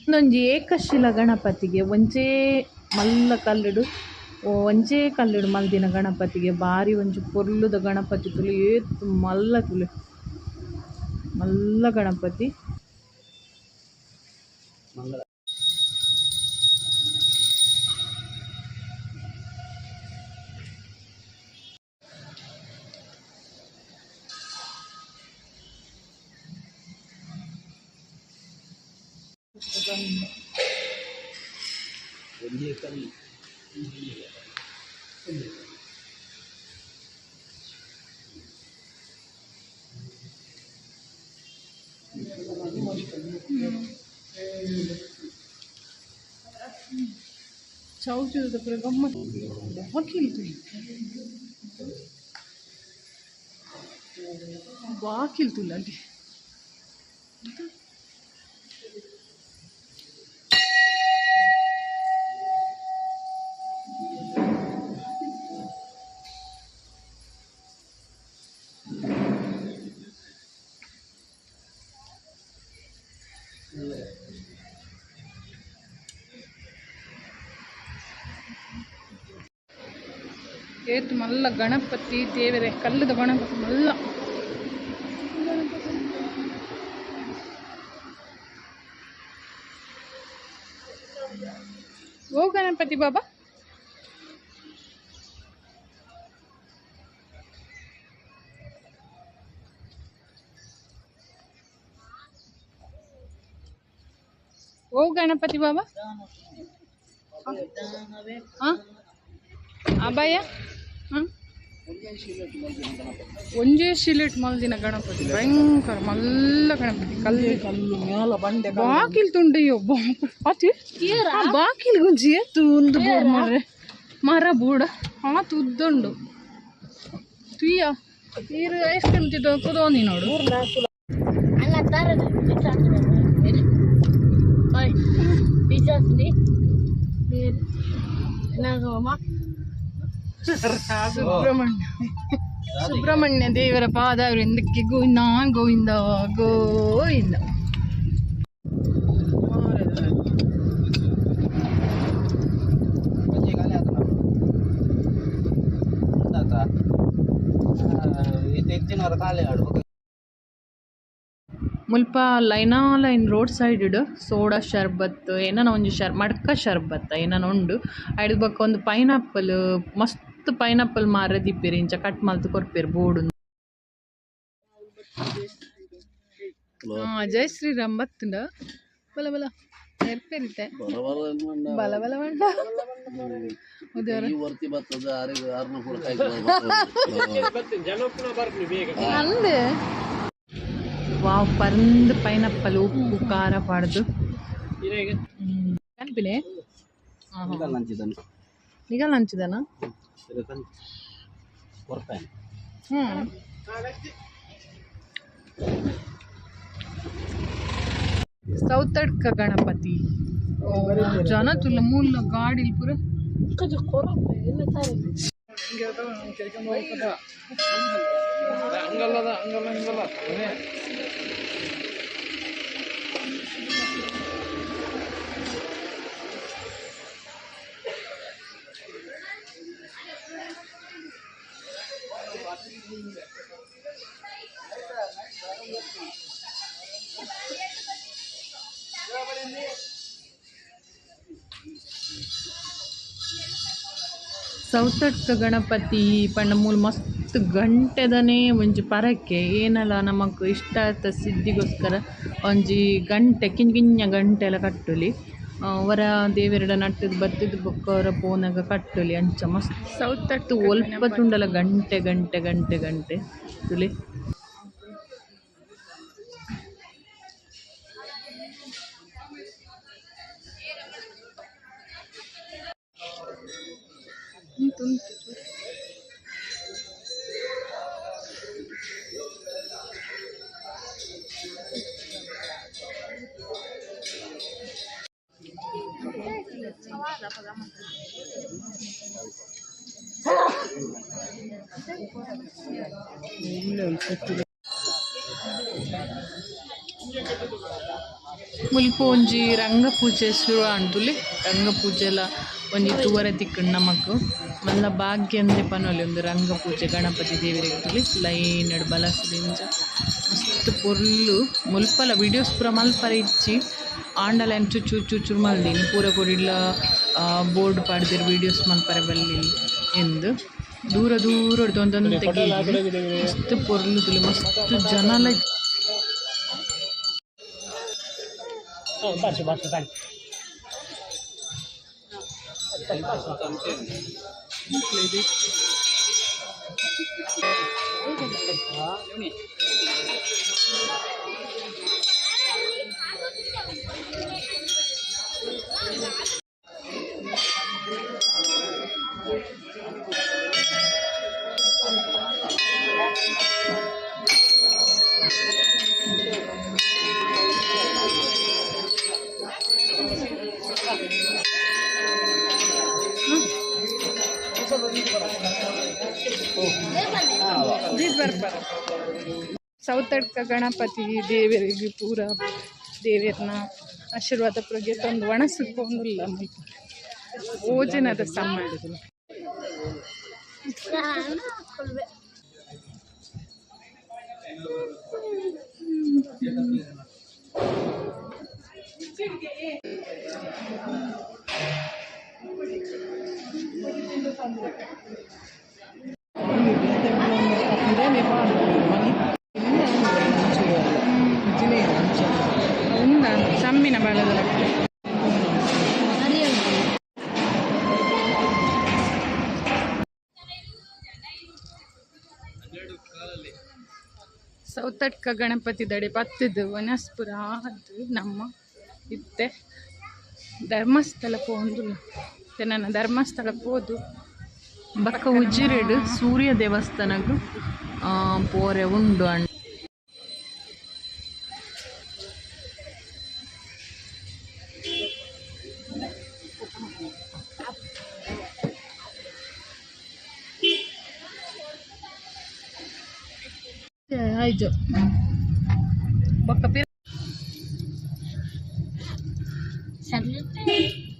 ಒಂದೊಂಜಿ ಏಕಶಿಲ ಗಣಪತಿಗೆ ಒಂಜೇ ಮಲ್ಲ ಕಲ್ಲುಡು ಒಂಜೇ ಕಲ್ಲುಡು ಮಲ್ದಿನ ಗಣಪತಿಗೆ ಬಾರಿ ಒಂಜಿ ಪೊರ್ಲುದ ಗಣಪತಿ ತುಲು, ಏತ್ ಮಲ್ಲ ತುಲು. ಮಲ್ಲ ಗಣಪತಿ. ಚೌಚದ ಪುರ ಗಮ್ಮತ್ ಬಾಕಿಲ್ ಬಾಕಿಲ್ ತುಲ್ಲ ಅಲ್ಲಿ ಏತ್ ಮಲ್ಲ ಗಣಪತಿ ದೇವರೇ ಕಲ್ಲದ ಗಣಪತಿ ಮಲ್ಲ ಓ ಗಣಪತಿ ಬಾಬಾ ಓ ಗಣಪತಿ ಬಾಬಾ ಹಾ ಅಭಯ ಹಾಂ ಒಂಜೇ ಶಿಲೆಟ್ ಮಲ್ದಿನ ಗಣಪತಿ ಭಯಂಕರ ಮಲ್ಲ ಗಣಪತಿ ಕಲ್ಲು. ಕಲ್ಲು ಮೇಲ ಬಂಡೆ ಬಾಕಿಲ್ ತುಂಡ ಅತಿ ಬಾಕಿಲ್ ಗುಂಜಿ ಎತ್ತು ಒಂದು ಬೋರ್ಡ್ ಮರ ಬೂಡ ಹಾ ತುದ್ದುಂಡು ತುಯ್ಯ. ನೀರು ಐಸ್ ಕ್ರೀಮ್ ತಿದ್ದು ಕುದೋನಿ ನೋಡು. ಪಿಜ್ಜಾಸ್ನಿ ನಾಗಮ್ಮ ಸುಬ್ರಹ್ಮಣ್ಯ. ಸುಬ್ರಹ್ಮಣ್ಯ ದೇವರ ಪಾದವೃಂದಕ್ಕೆ ಗೋವಿಂದ ಗೋವಿಂದ ಗೋವಿಂದ. ಮುಲ್ಪ ಲೈನಾ ಲೈನ್ ರೋಡ್ ಸೈಡ್ ಇಡು ಸೋಡಾ ಶರ್ಬತ್ ಏನಾನ ಒಂದು ಶರ್ ಮಡ್ಕ ಶರ್ಬತ್ ಏನಾನ ಉಂಡು. ಐಡ್ ಬಕ್ಕ ಒಂದು ಪೈನಾಪಲ್ ಮಸ್ತ್ ಪೈನಾಪಲ್ ಮಾರ ದಿಪ್ಪಿರಿ ಇಂಚ ಕಟ್ ಬೋರ್ಡ್ ಉಂಡು ಆ ಜೈ ಶ್ರೀರಾಮ್ ಬತ್ತುಂಡ ಬಲ ಬಲ. ಎರ್ಪೆರಿತೆ ಬಲ ಬಲ ಈ ವರ್ತಿ ಬರ್ತದ ಕೈ ಅಂದೆ ವಾವ್ ಪರಂದ್ ಪೈನಾಪಲ್ ಉಪ್ಪು ಖಾರ ಪಾಡ್ದು. ಕನ್ಪಿಲೆ ನಿಗಲ್ ಹಂಚಿದನ ಸೌತಡ್ಕ ಗಣಪತಿ. ಜನ ತುಲ್ಲ ಮೂಲ ಗಾಡಿ ಪುರ. ಹಂಗಲ್ಲದ ಹಂಗಲ್ಲ ಹಿಂಗಲ್ಲ ಸೌತಡ್ಕ ಗಣಪತಿ ಪಂಡ ಮೂಲ ಮಸ್ತ್ ಗಂಟೆದನೇ ಒಂಜಿ ಪರಕ್ಕೆ ಏನಲ್ಲ ನಮಕ್ ಇಷ್ಟ ಆತ ಸಿದ್ಧಿಗೋಸ್ಕರ ಒಂಜಿ ಗಂಟೆ ಕಿಂಜ ಕಿಂಜ ಗಂಟೆ ಎಲ್ಲ ಕಟ್ಟುಲಿ ವರ ದೇವೆರಡ ನಟ್ಟದು ಬತ್ತದ ಬೊಕ್ಕ ಅವರ ಪೋನಾಗ ಕಟ್ಟುಲಿ. ಅಂಚ ಮಸ್ತ್ ಸೌತಟ್ಟು ಒಲ್ಪ ತುಂಡಲ ಗಂಟೆ ಗಂಟೆ ಗಂಟೆ ಗಂಟೆ. ತುಲಿ. ಮುಲ್ಪ ಒಂಜಿ ರಂಗ ಪೂಜೆ ಶುರು ರಂಗ ಪೂಜೆಲ ಒಂಜಿ ತೂವರೆ ತಿಕ್ಕುಂಡು ನಮಕ್. ಮಲ್ಲ ಭಾಗ್ಯ ಅಂದೆ ಪನೊಲಿ ಒಂದು ರಂಗ ಪೂಜೆ ಗಣಪತಿ ದೇವರಿಗೆ ಲೈನ್ ಬಲಸದಿಂಜ ಮಸ್ತ್ ಪೊರ್ಲು ಮುಲ್ಪಲ ವಿಡಿಯೋಸ್ ಪೂರ ಮಲ್ಪರ ಇಚ್ಚಿ ಆಂಡಲ ಏನು ಚುಚ್ಚು ಚುಚ್ಚು ಮಲ್ದೀನಿ ಪೂರ ಕೊಡಿಲ್ಲ ಬೋರ್ಡ್ ಪಾಡ್ದಿರ್ ವಿಡಿಯೋಸ್ ಮಲ್ಪರೆ ಬಲ್ಲಿ ಎಂದು ದೂರ ದೂರ ಒಂದೊಂದು ತೆಗಿ ಮಸ್ತ್ ಪೊರ್ಲು ತುಲಿ ಮಸ್ತ್ ಜನಲ 你啥时候去跳舞？你那什么？ಸೌತಡ್ಕ ಗಣಪತಿ ದೇವರಿಗೆ ಪೂರ ದೇವರನ್ನ ಆಶೀರ್ವಾದ ಪ್ರಗೆ ತಂದು ಒಣಸಿಕೊಂಡಿಲ್ಲ ಭೋಜನದ ಸಮಯ ಸೌತಡ್ಕ ಗಣಪತಿ ದಡೆ ಪತ್ತಿದ್ದು ವನಸ್ಪುರ ಅದು ನಮ್ಮ ಇತ್ತೆ ಧರ್ಮಸ್ಥಳ ಪೋಂದು ನನ್ನ ಧರ್ಮಸ್ಥಳ ಪೋದು ಬಕ್ಕ ಉಜ್ಜಿರೆಡ್ ಸೂರ್ಯ ದೇವಸ್ಥಾನಗ್ ಪೋರೆ ಉಂಡು ಅಣ್ಣ ಆಯ್ತು ಬೊಕ್ಕ ಪಿರ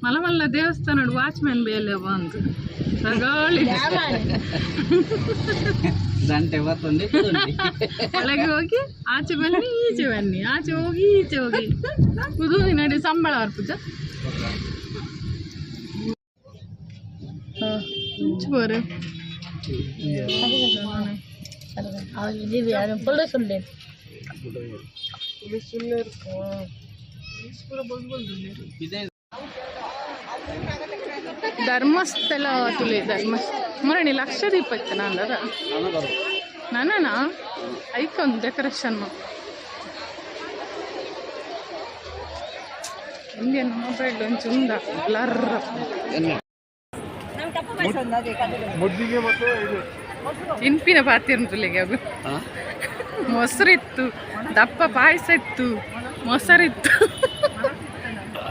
ಮಲ್ಲ ಮಲ್ಲ ದೇವಸ್ಥಾನ ವಾಚ್ಮ್ಯಾನ್ ಬೇಲೆ ಬಂತು ರಗಾಳಿ ದಂಟೆ ಬರ್ತಂದೆ ಒಳಗೆ ಹೋಗಿ ಆಚೆ ಬನ್ನಿ ಈಚೆ ಬನ್ನಿ ಆಚೆ ಹೋಗಿ ಈಚೆ ಹೋಗಿ ಕುದು ನಡಿ ಸಂಬಳ ಅರ್ಪುಜ ಬೋರು ಇದೇ ಧರ್ಮಸ್ಥಳ ತುಲೇ ಧರ್ಮ ಮರಣಿ ಲಕ್ಷ ದೀಪ ಇತ್ತು ನನಗದು ನಾನಾ ಒಂದು ಡೆಕೋರೇಷನ್ ಇಂಡಿಯನ್ ಮೊಬೈಲ್ ಒಂದು ಉಂದ ಬ್ಲರ್ ಇನ್ಪಿನ ಪಾತಿರ್ನುಲಿಗೆ ಅದು ಮೊಸರಿತ್ತು ದಪ್ಪ ಪಾಯಸ ಇತ್ತು ಮೊಸರಿತ್ತು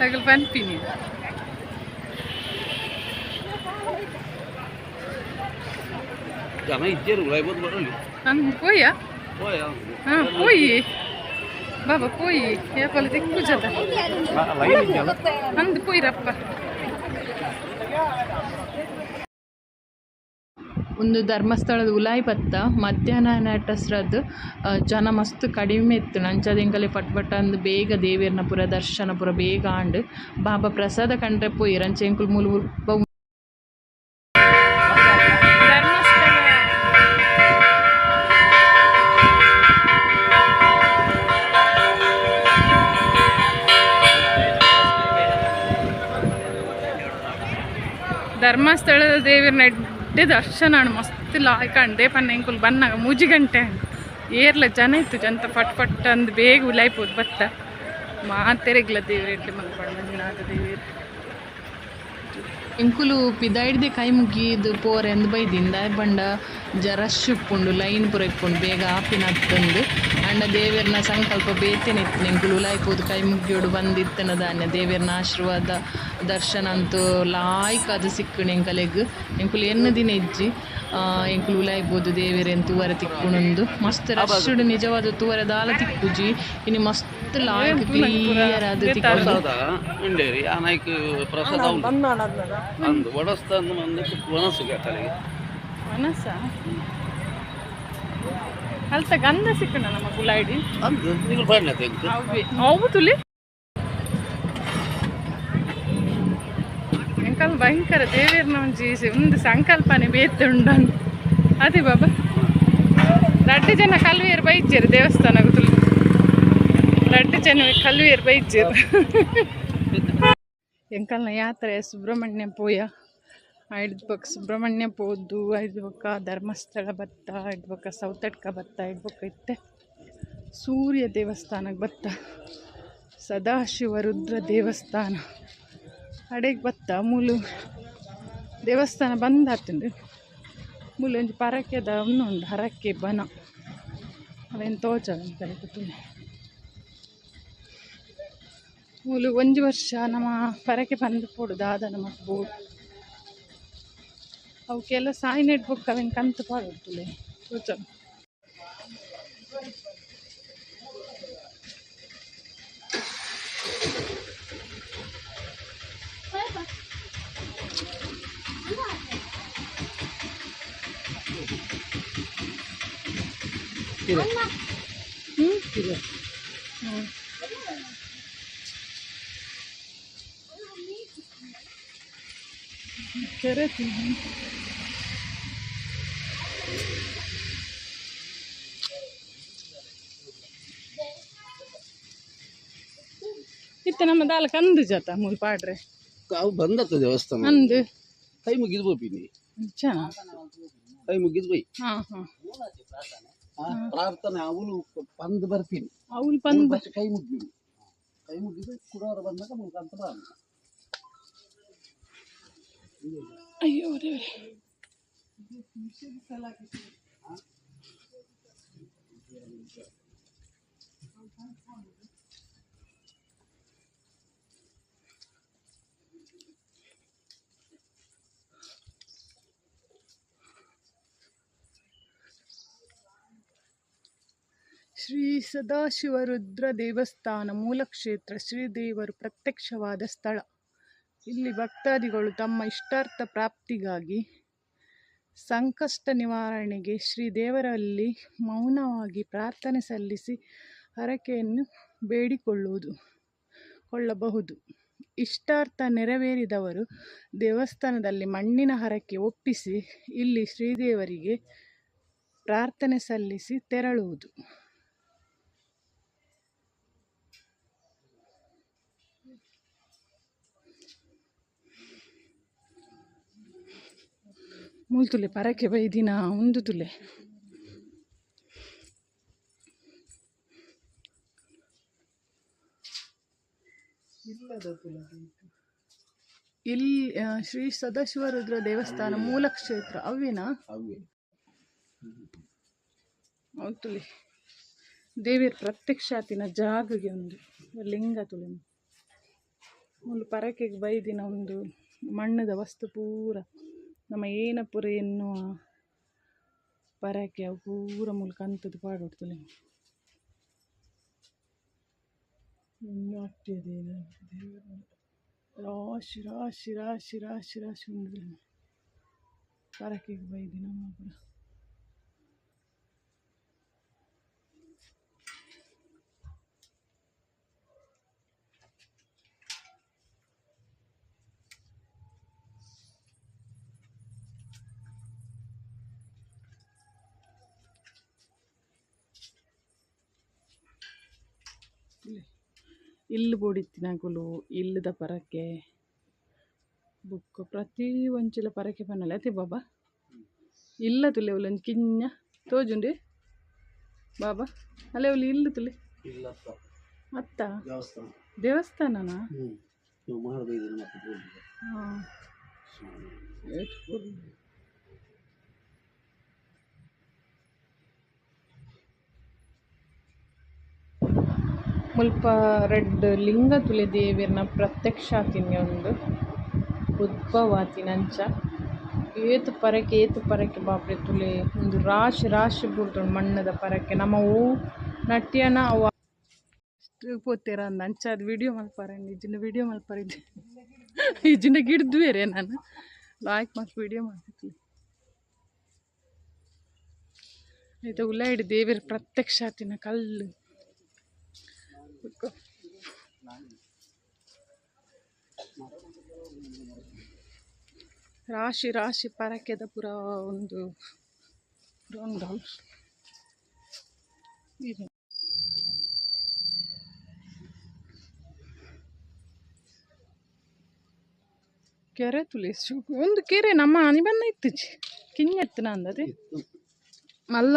ತಗಲ್ ಪನ್ಪಿನಿ ಜನ ಇದ್ದೇರು ಐವತ್ತು ಬರಲಿ ನಂದು ಪೋಯ ಹೋಯ್ ಹಾಂ ಪೋಯಿ ಬಾಬಾ ಪೋಯಿ ಯಾಪಲ್ಲ ತಿಕ್ಕು ಜದ ಲೈನ್ ಇದೆಯಲ್ಲ ನಂದು ಪೋಯ್ರಪ್ಪ ಒಂದು ಧರ್ಮಸ್ಥಳದ ಉಲಾಯಿ ಬತ್ತ ಮಧ್ಯಾಹ್ನ ನಟಸ್ರದ್ದು ಜನ ಮಸ್ತ್ ಕಡಿಮೆ ಇತ್ತು. ನಂಚದಿಂಕಲೆ ಪಟ್ ಪಟ್ ಅಂದು ಬೇಗ ದೇವಿಯರ್ನ ಪುರ, ದರ್ಶನ ಪುರ, ಬೇಗ ಆಂಡ್. ಬಾಬಾ ಪ್ರಸಾದ ಕಂಡ್ರೆ ಪೋಯಿ ರಂಚೆಂಕುಲ್ ಮೂಲು ಧರ್ಮಸ್ಥಳದ ದೇವಿರ ನೆಡ್ಡೆ ದರ್ಶನ ಮಸ್ತ್ ಲಾಯ್ಕಂಡೆ ಪನ್ನ ಎಂಕುಲು ಬನ್ನಾಗ ಮೂಜಿ ಗಂಟೆ ಏರ್ಲ ಜನ ಇತ್ತು ಜನ ಪಟ್ ಪಟ್ ಅಂದ್ ಬೇಗ ಉಲಾಯ್ಪೋದು ಬತ್ತ. ಮಾತೆರೆಗ್ಲ ದೇವ್ರ ಎಡ್ಡೆ ಮಲ್ಪಡ ಮಂಜುನಾಥ ದೇವಿರ ಎಂಕುಲು ಪಿದಾಯಿಡ್ದೆ ಕೈ ಮುಗಿದು ಅಂದ್ ಬೈದಿಂದ ಬಂಡ ಜರಶ್ ಉಪ್ಪುಂಡು ಲೈನ್ ಪುರ ಇಪ್ಪುಂಡು ಬೇಗ ಆಪಿನ ಹತ್ತಂದು. ಅಂಡ ದೇವೇರ್ನ ಸಂಕಲ್ಪ ಬೇತೇನೆ ಇತ್ತು ಎಂಕುಲು ಉಲಾಯ್ಪೋದು ಕೈ ಮುಗಿಯೋಡು ಬಂದಿತ್ತನ ಧಾನ್ಯ. ದೇವೇರ್ನ ಆಶೀರ್ವಾದ, ದರ್ಶನ ಅಂತೂ ಲಾಯ್ಕ ಅದು ಸಿಕ್ಕಣೆ ಎಂಕಲೆಗ್. ಎಂಕುಲು ಎನ್ನ ದಿನ ಇಜ್ಜಿ. ಎಂಕ್ಲು ಉಲಾಯ್ಬೋದು ದೇವೆರೆನ್ ತೂವರ ತಿಕ್ಕುಣೊಂದು ಮಸ್ತ್ ರಶ್ ನಿಜವಾದ ತೂವರ ದಾಲ ತಿಕ್ಕುಜಿ ಇನ್ನು ಮಸ್ತ್ ಲಾಯಕ್ ಕ್ಲಿಯರ್ ಅದು ತಿಕ್ಕು. ಪ್ರಸಾದ ಉಂಡೇರಿ ಆ ನಾಯ್ಕ ಪ್ರಸಾದ ಉಂಡು. ಅಂದು ಒಡಸ್ತಾನು ಮಂದಿ ವನಸು ತಲೆಗೆ ಮನಸ್ಸ ಅಲ್ತ ಗಂಧ ಸಿಕ್ಕಣ ನಮ್ಮ ಗುಲಾಯ್ಡಿ ಅಂದು ನೀವು ಅವು ತುಲಿ. ಭಯಂಕರ ದೇವೇರ್ನ ಒಂಜಿ ಒಂದು ಸಂಕಲ್ಪನೆ ಬೇತುಂಡನ್ ಅದೇ ಬಾಬಾ. ರಡ್ಡು ಜನ ಕಲ್ವಿಯರ್ ಬೈಜ್ಜರು ದೇವಸ್ಥಾನ ತುಲಿ ರಡ್ಡು ಜನ ಕಲ್ವಿಯರ್ ಬೈಜ್ಜರು. ಎಂಕಲ್ನ ಯಾತ್ರೆ ಸುಬ್ರಹ್ಮಣ್ಯ ಪೋಯ ಐದು ಪಕ್ಕ ಸುಬ್ರಹ್ಮಣ್ಯ ಪೋದು ಐದು ಪಕ್ಕ ಧರ್ಮಸ್ಥಳ ಬತ್ತ ಐದು ಪಕ್ಕ ಸೌತಡ್ಕ ಬತ್ತ ಐದು ಪಕ್ಕ ಇತ್ತೆ. ಸೂರ್ಯ ದೇವಸ್ಥಾನಕ್ಕೆ ಬತ್ತ ಸದಾಶಿವ ರುದ್ರ ದೇವಸ್ಥಾನ. ಅಡೆಗೆ ಬತ್ತ ಮೂಲು ದೇವಸ್ಥಾನ ಬಂದ್ ಆತುಂಡು ಮೂಲು ಒಂಜಿ ಪರಕೆದ ಉಂಡು ಹರಕೆ ಬನ. ಅವೇನು ತೋಚ ಕೂತೀನಿ ಮೂಲು ಒಂಜಿ ವರ್ಷ ನಮ್ಮ ಪರಕೆ ಬಂದು ಪೋಡು, ದಾದ ನಮ್ಮ ಬೋಡು ಅವಕ್ಕೆಲ್ಲ ಸಾಯಿ ನೆಡ್ಬೇಕು ಅವೇನು ಕಂತು ಪಾಡುತ್ತಲೆ ತೋಚ. ಹ್ಞೂ ಕೆರೆ ತಿಂದು ಇತ್ತ ನಮ್ಮ ದಾಲ ಕಂದು ಜತ ಮೂಲ್ ಪಾಡ್ರೆ ಅವು ಬಂದತ್ತ ದೇವಸ್ಥಾನ ಅಂದು ಕೈ ಮುಗಿದು ಬೋಪಿನಿ ಚೆನ್ನ ಕೈ ಮುಗಿದು ಬೈ ಹಾಂ ಹಾಂ ಆ ಪ್ರಾರ್ಥನೆ ಅವಳು ಬಂದು ಬರ್ತೀನಿ. ಅವಳು ಬಂದು ಬಸ್ ಕೈ ಮುಗಿದು. ಕೈ ಮುಗಿದು ಕುಡೋರು ಬಂದಾಗ ಅಂತ ಬಾ ಅಯ್ಯೋ ದೇವ್ರೆ. ಶ್ರೀ ಸದಾಶಿವರುದ್ರ ದೇವಸ್ಥಾನ ಮೂಲಕ್ಷೇತ್ರ ಶ್ರೀದೇವರು ಪ್ರತ್ಯಕ್ಷವಾದ ಸ್ಥಳ. ಇಲ್ಲಿ ಭಕ್ತಾದಿಗಳು ತಮ್ಮ ಇಷ್ಟಾರ್ಥ ಪ್ರಾಪ್ತಿಗಾಗಿ ಸಂಕಷ್ಟ ನಿವಾರಣೆಗೆ ಶ್ರೀ ದೇವರಲ್ಲಿ ಮೌನವಾಗಿ ಪ್ರಾರ್ಥನೆ ಸಲ್ಲಿಸಿ ಹರಕೆಯನ್ನು ಬೇಡಿಕೊಳ್ಳುವುದು ಕೊಳ್ಳಬಹುದು. ಇಷ್ಟಾರ್ಥ ನೆರವೇರಿದವರು ದೇವಸ್ಥಾನದಲ್ಲಿ ಮಣ್ಣಿನ ಹರಕೆ ಒಪ್ಪಿಸಿ ಇಲ್ಲಿ ಶ್ರೀದೇವರಿಗೆ ಪ್ರಾರ್ಥನೆ ಸಲ್ಲಿಸಿ ತೆರಳುವುದು. ಮೂಲ್ ತುಲೆ ಪರಕೆ ಬೈದಿನ ಒಂದು ತುಲೆ. ಇಲ್ಲಿ ಶ್ರೀ ಸದಾಶಿವ ರುದ್ರ ದೇವಸ್ಥಾನ ಮೂಲ ಕ್ಷೇತ್ರ ಅವೇನಾ ಅವೇ ಹೌದು ತುಲಿ. ದೇವಿಯ ಪ್ರತ್ಯಕ್ಷಾತಿನ ಜಾಗಗೆ ಒಂದು ಲಿಂಗ ತುಳಿ ಒಂದು ಪರಕೆಗೆ ಬೈದಿನ ಒಂದು ಮಣ್ಣದ ವಸ್ತು ಪೂರ. ನಮ್ಮ ಏನ ಪೂರ ಎನ್ನುವ ಪರಕೆ ಅವು ಪೂರ ಮೂಲಕ ಅಂತದ್ದು ಪಾಡೋಡು ತುಳಿ ಇನ್ನು ಆಗ್ತಿದೆ ರಾಶಿ ರಾಶಿ ರಾಶಿ ರಾಶಿ ರಾಶಿ ಉಂಡು ಪರಕೆಗೆ ಬೈದಿ ನಮ್ಮ ಪುರ. ಇಲ್ಲು ಬೊಡಿತ್ತಿನಗುಲು ಇಲ್ಲದ ಪರಕೆ ಬುಕ್ ಪ್ರತಿ ಒಂಚಿಲ ಪರಕೆ ಪನ್ನಲೆ ಅತಿ ಬಾಬಾ? ಇಲ್ಲ ತುಲೆ ಅವಲೊಂದು ಕಿಂಜ ತೋಜುಂಡಿ ಬಾಬಾ ಅಲ್ಲೇ ಅವಳು ಇಲ್ಲ ತುಲೆ. ಅತ್ತ ದೇವಸ್ಥಾನ. ದೇವಸ್ಥಾನನಾ? ಹಾಂ. ಮುಲ್ಪ ರೆಡ್ ಲಿಂಗ ತುಲೆ ದೇವೆರ್ನ ಪ್ರತ್ಯಕ್ಷ ಆತಿನಿ ಒಂದು ಉದ್ಭವ ಆತಿನಂಚ ಏತು ಪರಕೆ ಏತು ಪರಕೆ ಬಾಪ್ರೆ ತುಲೆ ಉಂದು ರಾಶಿ ರಾಶಿ ಪೂರ್ತುಂಡು ಮಣ್ಣದ ಪರಕೆ, ನಮ್ಮ ನಟ್ಯನ ಅವ. ಪೋತೆರ ಅಂದ ಅಂಚಾದ ವಿಡಿಯೋ ಮಲ್ಪಾರ ಇಜಿನ ವಿಡಿಯೋ ಮಲ್ಪಾರಿದ್ದೆ ಇಜ್ಜಿನ ಗಿಡ್ದು ಬೇರೆ ನಾನು. ಲಾಯ್ಕ್ ಮತ್ತು ವಿಡಿಯೋ ಮಾಡ್ತಿದ್ವಿ. ಇದು ದೇವಿರ ಪ್ರತ್ಯಕ್ಷ ಆತಿನ ಕಲ್ಲು. ರಾಶಿ ರಾಶಿ ಪರಕೆದ ಪುರ ಒಂದು ಹೌಸ್ ಇದು. ಕೆರೆ ತುಳಸಿ ಒಂದು ಕೆರೆ ನಮ್ಮ ಆನಿ ಬನ್ನ ಇತ್ತು ಕಿನ್ನೆತ್ತ ಎತ್ತನ ಅಂದದೆ ಮಲ್ಲ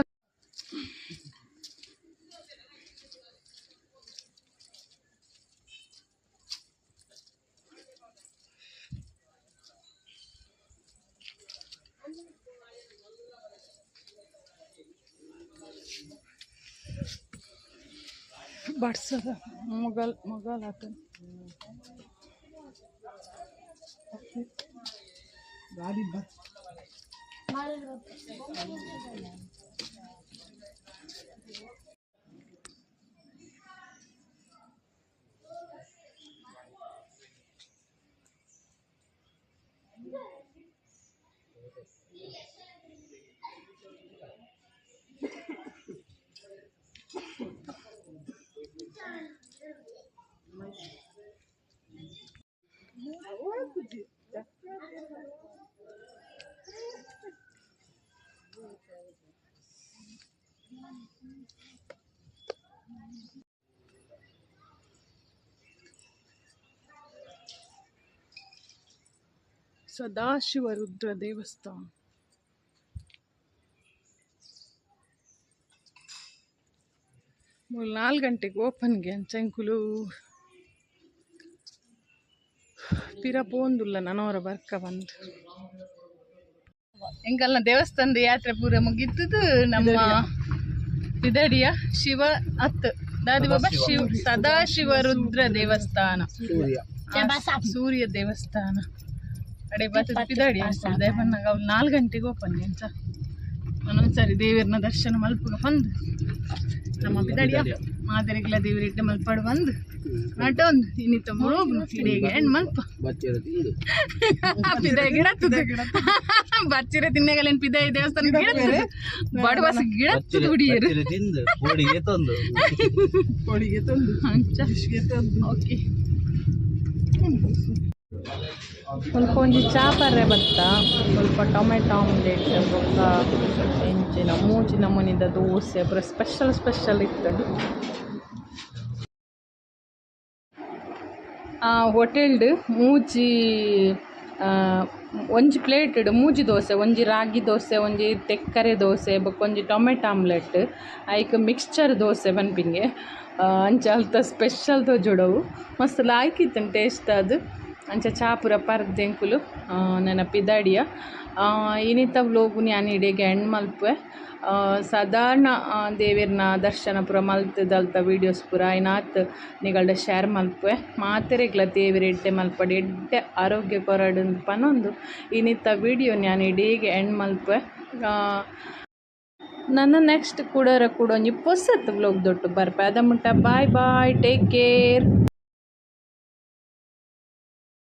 ಬಡ್ಸದ ಮೊಗಲ್ ಮೊಗಲ್ ಆತ ಸದಾಶಿವ ರುದ್ರ ದೇವಸ್ಥಾನ. ಮೂರು ನಾಲ್ಕು ಗಂಟೆಗೆ ಓಪನ್ಗೆ ಅಂಚಂಕುಲು ಪಿರ ಪೋಂದುಲ್ಲ ನನವರ ಬರ್ಕ ಬಂದು. ಎಂಕಲ್ನ ದೇವಸ್ಥಾನದ ಯಾತ್ರೆ ಪೂರ ಮುಗಿದ್ದು ನಮ್ಮ ಬಿದಡಿಯ ಶಿವ ಅತ್ ದಾದಿ ಬಾಬಾ ಶಿವ ಸದಾಶಿವ ರುದ್ರ ದೇವಸ್ಥಾನ ಸೂರ್ಯ ದೇವಸ್ಥಾನ. ಅಡೆ ಬರ್ತದೆ ಪಿದಾಡಿ ಅನ್ಸ್ತದೆ ದಯಪನ್ನಾಗ ಅವ್ರು ನಾಲ್ಕು ಗಂಟೆಗೆ ಓಪನ್ ಅಂತ. ಒಂದೊಂದ್ಸರಿ ದೇವರನ್ನ ದರ್ಶನ ಮಲ್ಪಗ ಬಂದು. ನಮ್ಮ ಪಿದಾಡಿಯ ಮಾದರಿಗಳ ದೇವರಿಡ್ಡೆ ಮಲ್ಪಾಡು ಬಂದು. ನಟೊಂದು. ಇನ್ನಿತ್ತ ಮುಳುಗು ಹಿಡಿಗೆ ಹೆಣ್ಣು ಮಲ್ಪ. ಬಚ್ಚರ ತಿಂದು. ಪಿದಾಯ ಗಿಡ ಬಚ್ಚಿರ ತಿನ್ನಗಲೇನು ಪಿದಾಯ ದೇವಸ್ಥಾನ ಗಿಡ ಬಡವಾಸ ಗಿಡ ಹುಡಿಯರು ಬಚ್ಚರ ತಿಂದು. ಹೋಳಿಗೆ ತಂದು. ತಂದು. ಓಕೆ. ಸ್ವಲ್ಪ ಒಂಜಿ ಚಾಪರೆ ಬತ್ತ ಸ್ವಲ್ಪ ಟೊಮೆಟೊ ಆಮ್ಲೆಟ್ ಬೊಕ್ಕ ಎಂಚಿನ ಮೂಜಿ ನಮೂನಿದ ದೋಸೆ ಪೂರ ಸ್ಪೆಷಲ್ ಸ್ಪೆಷಲ್ ಇತ್ತು. ಆ ಹೋಟೆಲ್ಡ್ ಮೂಜಿ ಒಂಜಿ ಪ್ಲೇಟ್ ಮೂಜಿ ದೋಸೆ ಒಂಜಿ ರಾಗಿ ದೋಸೆ ಒಂಜಿ ತೆಕ್ಕರೆ ದೋಸೆ ಬೊಕ್ಕ ಒಂಜಿ ಟೊಮೆಟೊ ಆಮ್ಲೆಟ್ ಐಕ್ ಮಿಕ್ಸ್ಚರ್ ದೋಸೆ ಬನ್ಪಿಂಗೆ ಆ, ಅಂಚ ಅಲ್ತ ಸ್ಪೆಷಲ್ ತೋಜುಡವು ಮಸ್ತ್ ಲಾಯ್ಕಿತ್ತು ಟೇಸ್ಟ್ ಅದು. ಅಂಚ ಚಾ ಪೂರ ಪರ್ದೆಂಕುಲು ನನ್ನ ಪಿದಾಡಿಯ ಇನಿತ ವ್ಲೋಗು ನಾನು ಎಂಡ್ ಮಲ್ಪುವೆ. ಸಾಧಾರಣ ದೇವೆರ್ನ ದರ್ಶನ ಪೂರ ಮಲ್ತದಲ್ತ ವೀಡಿಯೋಸ್ ಪೂರ ಐನಾತ್ ನಿಗಳ್ಡ ಶೇರ್ ಮಲ್ಪುವೆ. ಮಾತೆರೆಗ್ಲ ದೇವೆರ್ ಎಡ್ಡೆ ಮಲ್ಪಡೆ, ಎಡ್ಡೆ ಆರೋಗ್ಯ ಕೊರಡು ಪನೊಂದು ಇನಿತ ವೀಡಿಯೋ ನಾನು ಇಡೀಗೆ ಎಂಡ್ ಮಲ್ಪುವೆ. ನನ್ನ ನೆಕ್ಸ್ಟ್ ಕೂಡರ ಕೂಡ ಒಂಜಿ ಪೊಸತ್ ವ್ಲೋಗ್ ದೊಟ್ಟು ಬರ್ಪೆ. ಅದ ಮುಟ್ಟ ಬಾಯ್ ಬಾಯ್, ಟೇಕ್ ಕೇರ್.